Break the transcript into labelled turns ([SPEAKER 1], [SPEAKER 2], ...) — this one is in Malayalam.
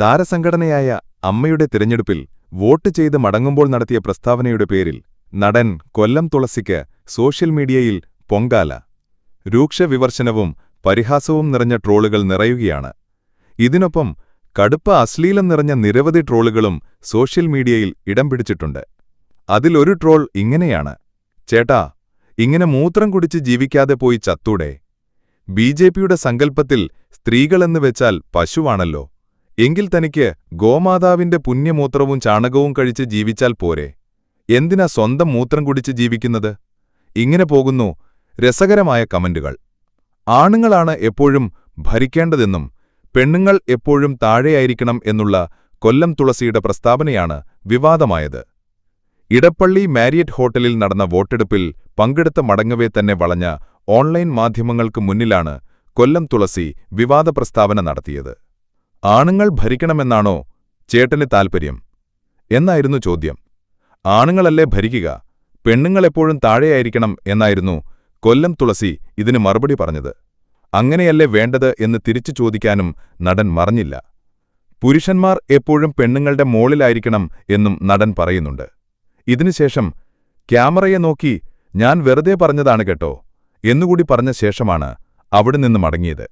[SPEAKER 1] താരസംഘടനയായ അമ്മയുടെ തിരഞ്ഞെടുപ്പിൽ വോട്ട് ചെയ്ത് മടങ്ങുമ്പോൾ നടത്തിയ പ്രസ്താവനയുടെ പേരിൽ നടൻ കൊല്ലം തുളസിക്ക് സോഷ്യൽ മീഡിയയിൽ പൊങ്കാല. രൂക്ഷവിമർശനവും പരിഹാസവും നിറഞ്ഞ ട്രോളുകൾ നിറയുകയാണ്. ഇതിനൊപ്പം കടുപ്പ അശ്ലീലം നിറഞ്ഞ നിരവധി ട്രോളുകളും സോഷ്യൽ മീഡിയയിൽ ഇടം പിടിച്ചിട്ടുണ്ട്. അതിലൊരു ട്രോൾ ഇങ്ങനെയാണ്. ചേട്ടാ ഇങ്ങനെ മൂത്രം കുടിച്ച് ജീവിക്കാതെ പോയി ചത്തൂടെ? ബി ജെ പിയുടെ സങ്കല്പത്തിൽ സ്ത്രീകളെന്ന് വെച്ചാൽ പശുവാണല്ലോ. എങ്കിൽ തനിക്ക് ഗോമാതാവിന്റെ പുണ്യമൂത്രവും ചാണകവും കഴിച്ച് ജീവിച്ചാൽ പോരെ. എന്തിനാ സ്വന്തം മൂത്രം കുടിച്ച് ജീവിക്കുന്നത്? ഇങ്ങനെ പോകുന്നു രസകരമായ കമന്റുകൾ. ആണുങ്ങളാണ് എപ്പോഴും ഭരിക്കേണ്ടതെന്നും പെണ്ണുങ്ങൾ എപ്പോഴും താഴെയായിരിക്കണം എന്നുള്ള കൊല്ലം തുളസിയുടെ പ്രസ്താവനയാണ് വിവാദമായത്. ഇടപ്പള്ളി മാരിയറ്റ് ഹോട്ടലിൽ നടന്ന വോട്ടെടുപ്പിൽ പങ്കെടുത്ത മടങ്ങവേ തന്നെ വളഞ്ഞ ഓൺലൈൻ മാധ്യമങ്ങൾക്ക് മുന്നിലാണ് കൊല്ലം തുളസി വിവാദ പ്രസ്താവന നടത്തിയത്. ആണുങ്ങൾ ഭരിക്കണമെന്നാണോ ചേട്ടന് താൽപ്പര്യം എന്നായിരുന്നു ചോദ്യം. ആണുങ്ങളല്ലേ ഭരിക്കുക? പെണ്ണുങ്ങളെപ്പോഴും താഴെയായിരിക്കണം എന്നായിരുന്നു കൊല്ലം തുളസി ഇതിന് മറുപടി പറഞ്ഞത്. അങ്ങനെയല്ലേ വേണ്ടത് എന്ന് തിരിച്ചു ചോദിക്കാനും നടൻ മറഞ്ഞില്ല. പുരുഷന്മാർ എപ്പോഴും പെണ്ണുങ്ങളുടെ മോളിലായിരിക്കണം എന്നും നടൻ പറയുന്നുണ്ട്. ഇതിനുശേഷം ക്യാമറയെ നോക്കി ഞാൻ വെറുതെ പറഞ്ഞതാണ് കേട്ടോ എന്നുകൂടി പറഞ്ഞ ശേഷമാണ് അവിടെ നിന്ന് മടങ്ങിയത്.